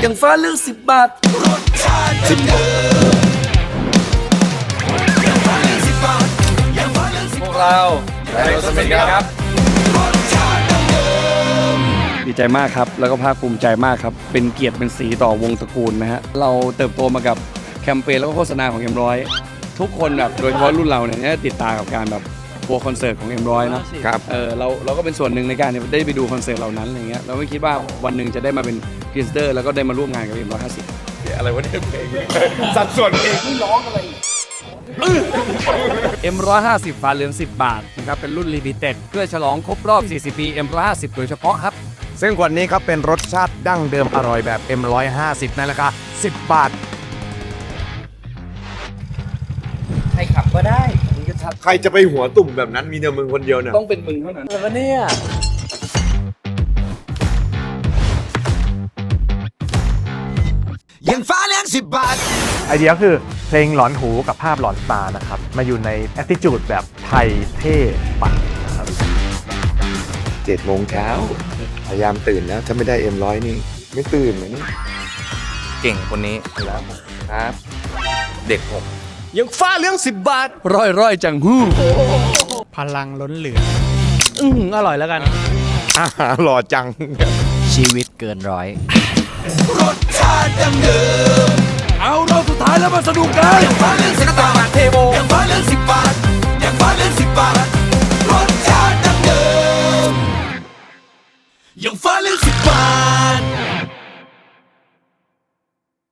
อย่างฟ้าเรื่องสิบบาทพวกเราไดโนสมิธครับ ดีใจมากครับ แล้วก็ภาคภูมิใจมากครับ เป็นเกียรติเป็นสีต่อวงตระกูลนะฮะ เราเติบโตมากับแคมเปญแล้วก็โฆษณาของเอ็มร้อย ทุกคนแบบโดยเฉพาะรุ่นเราเนี่ยน่าจะติดตามกับการแบบ ทัวร์คอนเสิร์ตของเอ็มร้อยเนาะครับ เออเราเราก็เป็นส่วนหนึ่งในการได้ไปดูคอนเสิร์ตเหล่านั้นอะไรเงี้ยเราไม่คิดว่าวันหนึ่งจะได้มาเป็นพรีเซนเตอร์แล้วก็ได้มาร่วมงานกับเอ็มร้อยห้าสิบอะไรวะเนี่ยเพลงสัดส่วนเพลงที่ร้องอะไรเอ็มร้อยห้าสิบฝาเหลือง 10 บาทนะครับเป็นรุ่นลิมิเต็ดเพื่อฉลองครบรอบ 40 ปีเอ็มร้อยห้าสิบโดยเฉพาะครับ ซึ่งขวดนี้ครับเป็นรสชาติดั้งเดิมอร่อยแบบ M150 ในราคา10 บาท ใครขับก็ได้มึงจะ ชัดใครจะไปหัวตุ่มแบบนั้นมีแต่มึงคนเดียวเนี่ย ต้องเป็นมึงเท่านั้นแต่ว่าเนี่ย ยังฟ้าเลี้ยงสิบบาท ไอเดียคือเพลงหลอนหูกับภาพหลอนตานะครับ มาอยู่ในแอ t ติจูดแบบไทยเท่ปัดนะครับเจ็ดโมงเช้า พยายามตื่นแล้วถ้าไม่ได้เอ็มร้อยนี่ ไม่ตื่นเลยนี่เก่งคนนี้แล้วครับ เด็กผม ยังฟ้าเลี้ยงสิบบาทร้อยร้อยจังฮู้พลังล้นเหลือ อือหืออร่อยแล้วกัน อาหารหล่อจัง ชีวิตเกินร้อย เอาเราสุดท้ายแล้วมาสนุกกันยังฟ้าเลี้ยงสิบบาทเทโบยังฟ้าเลี้ยงสิบบาทยังฟ้าเลี้ยงสิบบาทรสชาติดั้งเดิมยังฟ้าเลี้ยงสิบบาท